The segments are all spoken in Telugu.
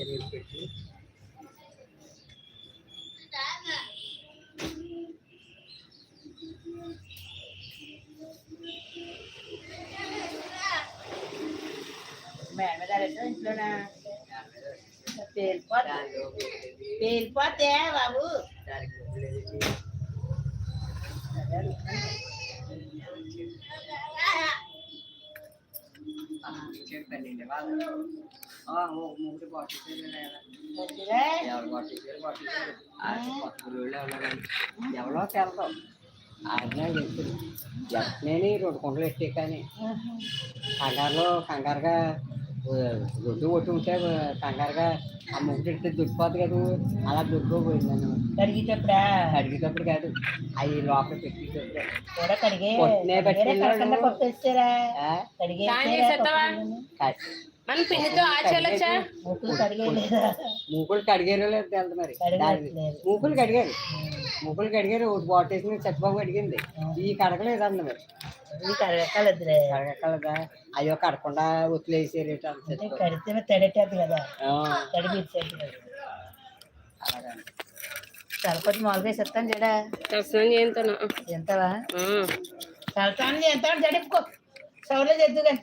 చెరువులు పెట్టి మేడం మీద అరెస్ట్ ఇంట్లోనా పేలిపోతే దానిలో పెట్టేది పేలిపోతే బాబు చెప్పండి కొట్టేసారు వద్దులే. ఎవరు తెలతాం. ఆయన చెప్తుంది రెండు కుంటలు ఎట్టే కానీ. కంగారులో కంగారుగా ఆ, రొడ్డు కొట్టి ఉంటే కంగారుగా ఆ ముగ్గురు ఎడితే దొరికిపోద్ది కదా అలా దొరికిపోయింది కడిగేటప్పుడా? అడిగేటప్పుడు కాదు అవి లోపల పెట్టేటప్పుడు. కూడా కడిగే? కడిగే మన పిండితో ఆచలచ్చా మూకులు కడిగారో లేదు మరి. మూకులు కడిగారు. మూకులు కడిగారు ఒకటి బాటేసి చచ్చిబాబు కడిగింది. ఈ కడగలేదు అంది మరి. ఇది కడగలదులే కడగలదా అయ్యో కడకుండా వదిలేసారు. కడితేనే తడేటది కదా. అలాగని. తలపతి మామూలుగా చెప్తాను జడా? దర్శనం చేయించాను ఎంతవా తలపాన్ని ఎంత జడుపుకో సౌలో చేద్దు కానీ.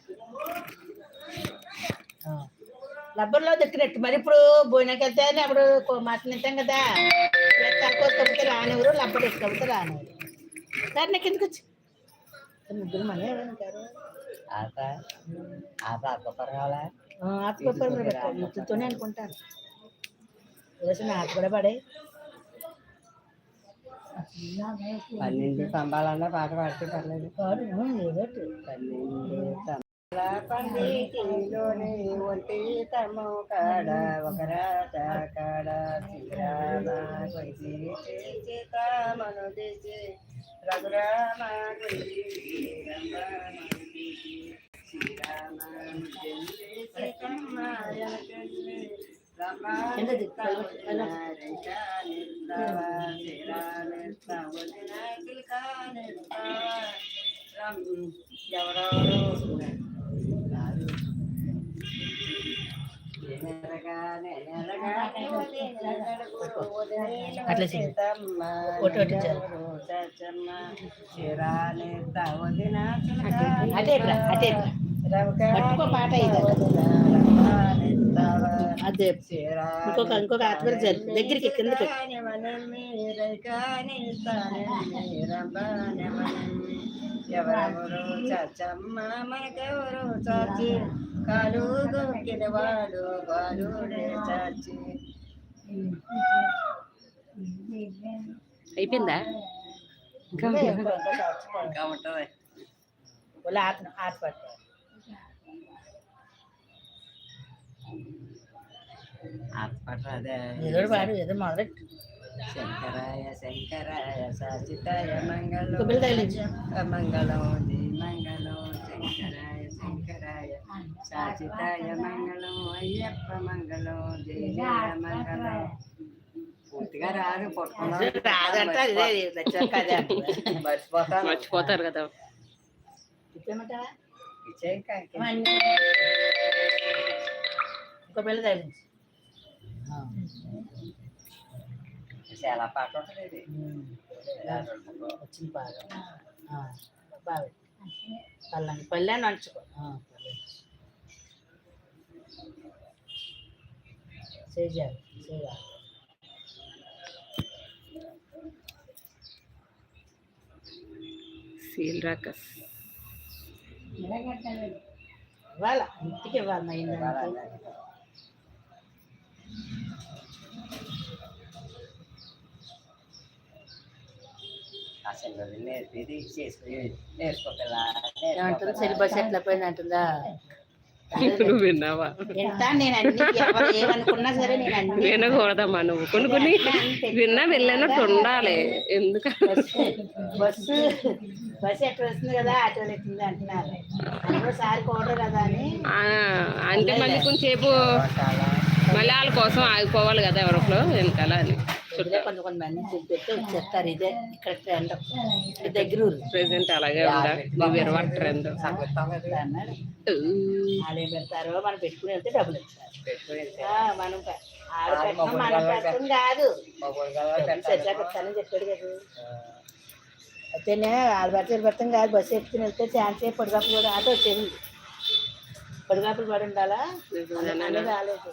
రబ్బర్లో దక్కినట్టు మరి ఇప్పుడు భోజనకి వెళ్తే అప్పుడు తింటాం కదా. తక్కువ రానివ్వరు లబ్బర్ ఎత్తుకపోతే రానివ్వరు. సరే నాకు ఎందుకు వచ్చి? ముగ్గురు మన ఎవరు ఆత ఆత అక్కపర కావాలా ఆత్మపరం ముద్దుతోనే అనుకుంటాను కూడా పడే. పన్నెండు స్తంభాలన్నా పాట పాడితే పర్లేదు. పన్నెండు స్తంభాల ఒంటి తమ్ము కాడ ఒక రాత కాడ శ్రీరామ దిశి రఘురామ అట్లా చాలు. అటే అటే. పట్టుకో పాట ఇది. అదే. ఇంకొక ఇంకొక ఆత్మ దగ్గరికి కిందకి. ఎవరెవరు చచ్చమ్మ మనకెవరు చాచి కాలు దొరికిన వాడు బాలుడే చాచి అయిపోయిందా ఇంకా ఉంటది వాళ్ళ ఆత్మ ఆత్మ పట్టు ఆత్మట అదే ఏదో పాడు ఏదో మొదలెట్టు శంకరాయ శంకరాయ సచితాయ మంగళం కొబ్బరి తగిలించు. మంగళం నీ మంగళం సాచితాయ మంగళం అయ్యప్ప మంగళం జయ మంగళం. పూర్తిగా రాదు. మర్చిపోతాను. మర్చిపోతారు కదా. ఇంకా పిల్ల తగిలించు. చాలా పాట ఉంటుంది వచ్చింది బాగా ఆ, బాగా పల్లని పల్లెని నంచుకో చేయాలి చేయాలి సీల్ రాకస్ ఇవ్వాల ఇంటికి ఇవ్వాలి ఇంటికి అసలు నేర్పేది చేసుకుని నేర్చుకోగల ఏమంటుంది సిలబస్ ఎట్లా పోయింది అంటుందా నువ్వు విన్నావా? వినకూడదమ్మా నువ్వు. కొన్ని కొన్ని విన్నా వెళ్ళినట్టు ఉండాలి. ఎందుకు? బస్సు బస్సు ఎట్లా వస్తుంది కదా? ఆటో ఎట్టింది అంటున్నారు. కదా అని. ఆ, అంటే మళ్ళీ కొంచెంసేపు మళ్ళీ వాళ్ళ కోసం ఆగిపోవాలి కదా ఎవరిలో వెనకాల అని. ఇదే కొంత కొంతమంది చూపెట్టి వచ్చేస్తారు. ఇదే ఇక్కడ ట్రెండ్ ఇక్కడ దగ్గర ఊరు. ప్రెసెంట్ అలాగే ఉందా? ట్రెండ్ వాళ్ళు ఏం పెడతారో మనం పెట్టుకుని వెళ్తే డబ్బులు ఇస్తారు. మనం ఆడ పెట్టడం మనం పెట్టడం కాదు. చెప్పాడు కదా. అయితేనే ఆడబడితే పెడతాం కాదు. బస్సు ఎక్కుతుని వెళ్తే ఛాన్స్ పొడిగాపులు కూడా ఆటో వచ్చింది పొడిగాపులు పడి ఉండాలా? రాలేదు.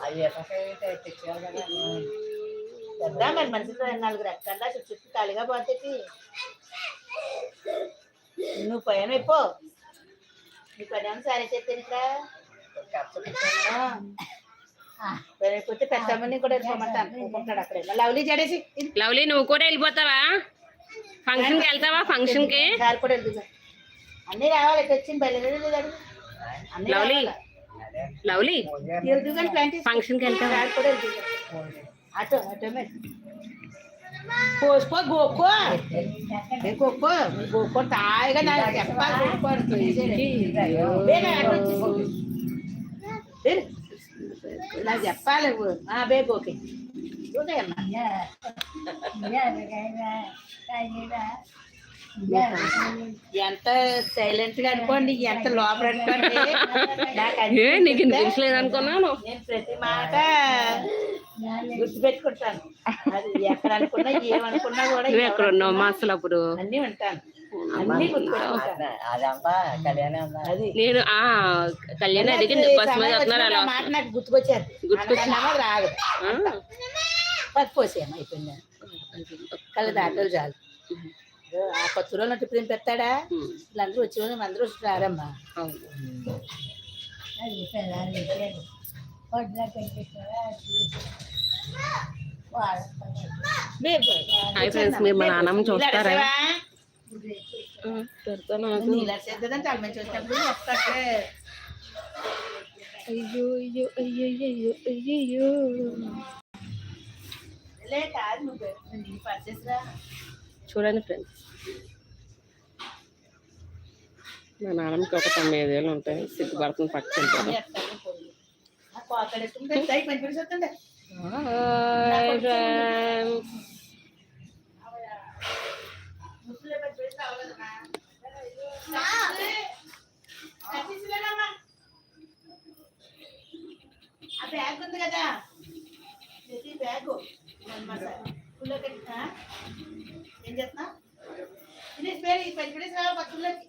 పెద్ద మరి మనిషితో నాలుగు రెక్కల్లా చుట్టూ చుట్టూ ఖాళీగా పోతే నువ్వు పైన అయిపో. నీ పని ఏమో సరే చెప్తాను ఇక్కడ పైన అయిపోతే పెద్దమ్మని కూడా వెళ్ళిపోమంటాను అక్కడ. లవ్లీ జడేసి. లవ్లీ నువ్వు కూడా వెళ్ళిపోతావా? ఫంక్షన్కి వెళ్తావా? ఫంక్షన్కి? సార్ కూడా వెళ్తుంది. అన్నీ రావాలి వచ్చింది బయలుదేరి లవ్లీ. లవ్లీ. ఫంక్షన్కి వెళ్తావా? సార్ కూడా ఆటో ఆటో మీద పోసుకో గోకో ఏ గోకో గోకో తాయిగా నాకు చెప్పాలి గోకో అనుకోండి. బేగా ఆటో వచ్చేసి. బేరు. నాకు చెప్పాలి ఆ బే గోకే గోకే అమ్మా ఎంత సైలెంట్గా అనుకోండి ఎంత లోపల అనుకోండి నాకు ఏ అనిపించింది. నీకు వినిపించలేదు అనుకున్నాను నేను ప్రతి మాట గుర్తు పెట్టుకుంటాను అది ఎక్కడ అనుకున్నా ఏమనుకున్నా కూడా నువ్వు ఎక్కడ ఉన్నావు? మా అసలు అప్పుడు? అన్ని ఉంటాను అన్ని గుర్తు పెట్టుకుంటాను అదంతా కళ్యాణం అమ్మా. అది. నేను ఆ కళ్యాణ్ అడిగింది. బస్ మీద మాట నాకు గుర్తుకొచ్చేది. గుర్తుకొచ్చి- అనకన్నా రాదు. పోసేయమ్మ అయిపోయింది. కళ్ళ దాటలు చాలు. ఆ కొత్త రోజులు ఇప్పుడు ఏం పెడతాడా? ఉమ్, వీళ్ళందరూ వచ్చి అందరూ వచ్చి రారమ్మా. అవును. హాయ్ ఫ్రెండ్స్ మీరు మా నాన్నమ్మ చూస్తారా? అయ్యో అయ్యో అయ్యో అయ్యో అయ్యో చూడండి ఫ్రెండ్స్. మా నాన్నమ్మకి ఒక తొమ్మిది వేలు ఉంటాయి. సిగ్గుపడుతుంది పక్కన కోతడు ఎత్తుకుంటే మంచి పని వస్తుండే హాయ్ ఫ్రెండ్స్ ముసలి పెద్ద పెద్ద అవ్వలేదమ్మా. కట్టించలేదమ్మా. ఆ బ్యాగ్ ఉంది కదా ఇది బ్యాగ్ స్కూల్లో కట్టినా ఏం చేస్తున్నా తినేసి పేరు ఈ పది పడేసి రావు పక్కలోకి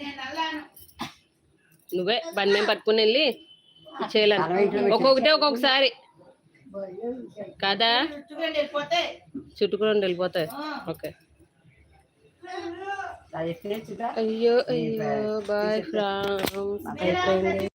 నేను అల్లాను నువ్వే బండి మేము పట్టుకుని వెళ్ళి చేయాలని. ఒక్కొక్కటే ఒక్కొక్కసారి. కదా? చుట్టుకొని వెళ్ళిపోతే చుట్టుకొని వెళ్ళిపోతాయి. ఓకే అయ్యో అయ్యో బాయ్ అయిపోయింది